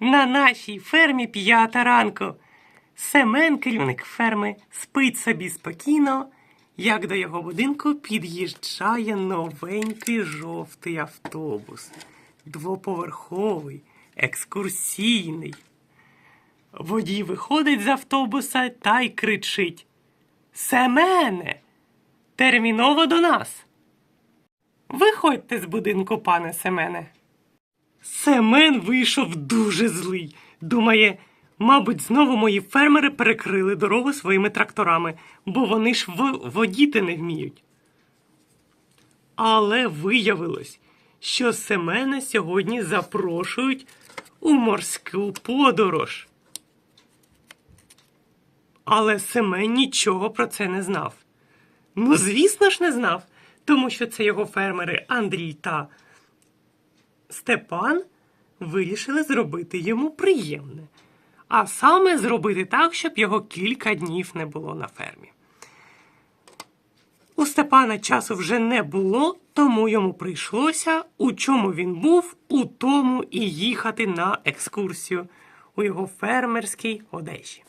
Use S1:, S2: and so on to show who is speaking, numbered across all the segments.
S1: На нашій фермі п'ята ранку. Семен, керівник ферми, спить собі спокійно, як до його будинку під'їжджає новенький жовтий автобус. Двоповерховий, екскурсійний. Водій виходить з автобуса та й кричить: Семене! Терміново до нас! Виходьте з будинку, пане Семене. Семен вийшов дуже злий. Думає, мабуть, знову мої фермери перекрили дорогу своїми тракторами, бо вони ж водіти не вміють. Але виявилось, що Семена сьогодні запрошують у морську подорож. Але Семен нічого про це не знав. Ну, звісно ж, не знав, тому що це його фермери Андрій та Степан вирішили зробити йому приємне, а саме зробити так, щоб його кілька днів не було на фермі. У Степана часу вже не було, тому йому прийшлося, у чому він був, у тому і їхати на екскурсію у його фермерській одежі.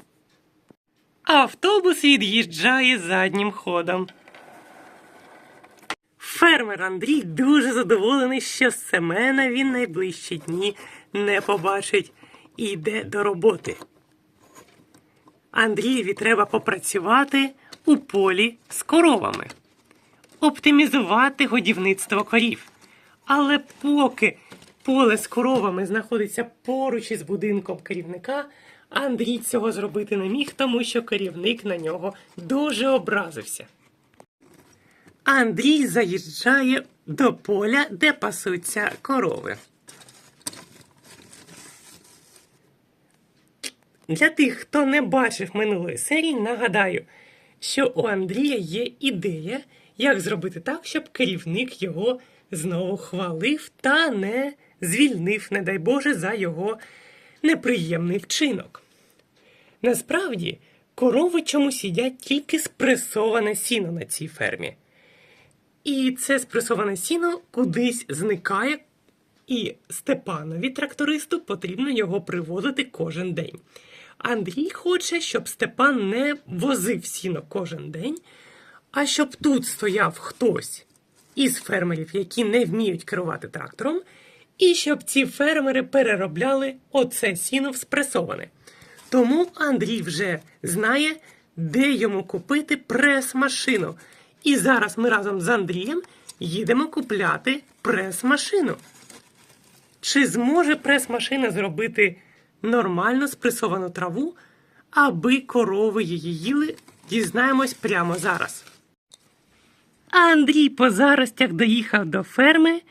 S1: Автобус від'їжджає заднім ходом. Фермер Андрій дуже задоволений, що Семена він найближчі дні не побачить і йде до роботи. Андрієві треба попрацювати у полі з коровами, оптимізувати годівництво корів. Але поки поле з коровами знаходиться поруч із будинком керівника, Андрій цього зробити не міг, тому що керівник на нього дуже образився. Андрій заїжджає до поля, де пасуться корови. Для тих, хто не бачив минулої серії, нагадаю, що у Андрія є ідея, як зробити так, щоб керівник його знову хвалив та не звільнив, не дай Боже, за його неприємний вчинок. Насправді, корови чомусь їдять тільки спресоване сіно на цій фермі. І це спресоване сіно кудись зникає, і Степанові трактористу потрібно його привозити кожен день. Андрій хоче, щоб Степан не возив сіно кожен день, а щоб тут стояв хтось із фермерів, які не вміють керувати трактором, і щоб ці фермери переробляли оце сіно в спресоване. Тому Андрій вже знає, де йому купити прес-машину. І зараз ми разом з Андрієм їдемо купляти прес-машину. Чи зможе прес-машина зробити нормально спресовану траву, аби корови її їли, дізнаємось прямо зараз. Андрій по заростях доїхав до ферми,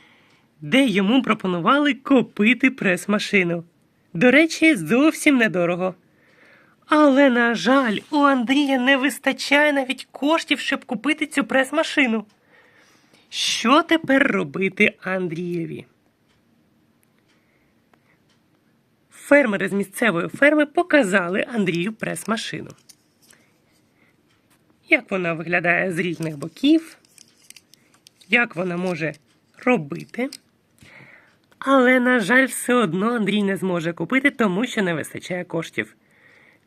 S1: де йому пропонували купити прес-машину. До речі, зовсім недорого. Але, на жаль, у Андрія не вистачає навіть коштів, щоб купити цю прес-машину. Що тепер робити Андрієві? Фермери з місцевої ферми показали Андрію прес-машину. Як вона виглядає з різних боків, як вона може робити. Але, на жаль, все одно Андрій не зможе купити, тому що не вистачає коштів.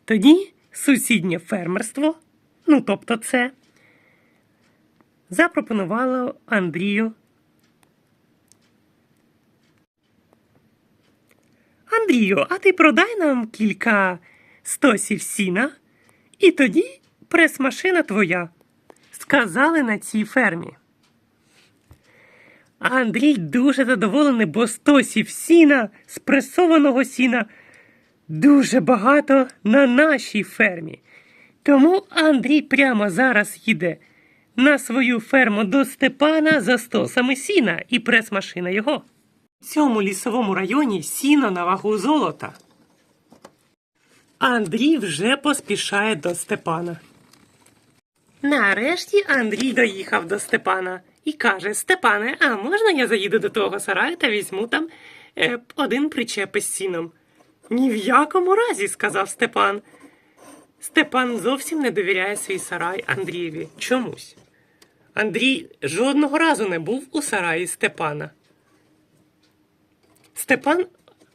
S1: Тоді сусіднє фермерство, ну тобто це, запропонувало Андрію. Андрію, а ти продай нам кілька стосів сіна, і тоді прес-машина твоя, сказали на цій фермі. Андрій дуже задоволений, бо стосів сіна, спресованого сіна, дуже багато на нашій фермі. Тому Андрій прямо зараз їде на свою ферму до Степана за стосами сіна і прес-машина його. В цьому лісовому районі сіно на вагу золота. Андрій вже поспішає до Степана. Нарешті Андрій доїхав до Степана і каже: Степане, а можна я заїду до того сараю та візьму там е, один причеп із сіном? Ні в якому разі, сказав Степан. Степан зовсім не довіряє свій сарай Андрієві чомусь. Андрій жодного разу не був у сараї Степана. Степан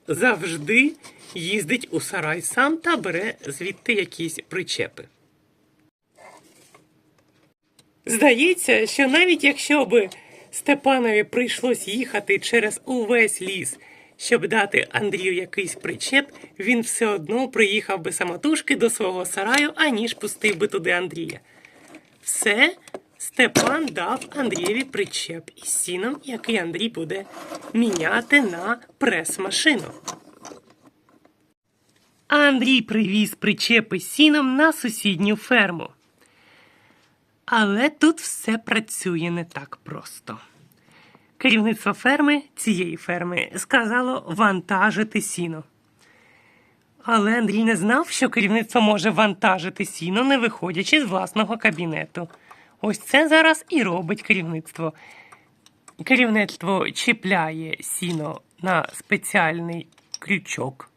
S1: завжди їздить у сарай сам та бере звідти якісь причепи. Здається, що навіть якщо би Степанові прийшлось їхати через увесь ліс, щоб дати Андрію якийсь причеп, він все одно приїхав би самотужки до свого сараю, аніж пустив би туди Андрія. Все, Степан дав Андрієві причеп із сіном, який Андрій буде міняти на прес-машину. Андрій привіз причепи сіном на сусідню ферму. Але тут все працює не так просто. Керівництво ферми цієї ферми сказало вантажити сіно. Але Андрій не знав, що керівництво може вантажити сіно, не виходячи з власного кабінету. Ось це зараз і робить керівництво. Керівництво чіпляє сіно на спеціальний крючок,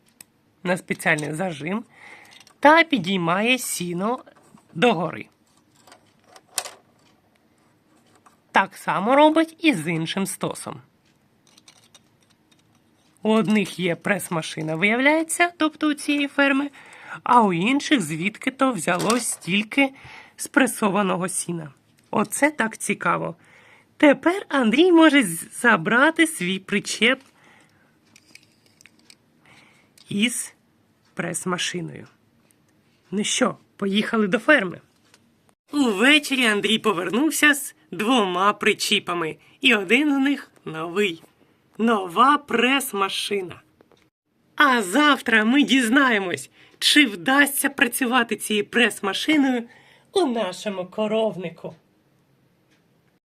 S1: на спеціальний зажим та підіймає сіно догори. Так само робить і з іншим стосом. У одних є прес-машина, виявляється, тобто у цієї ферми, а у інших звідки то взялось стільки спресованого сіна. Оце так цікаво. Тепер Андрій може забрати свій причеп із прес-машиною. Ну що, поїхали до ферми? Увечері Андрій повернувся з двома причіпами, і один з них новий. Нова прес-машина. А завтра ми дізнаємось, чи вдасться працювати цією прес-машиною у нашому коровнику.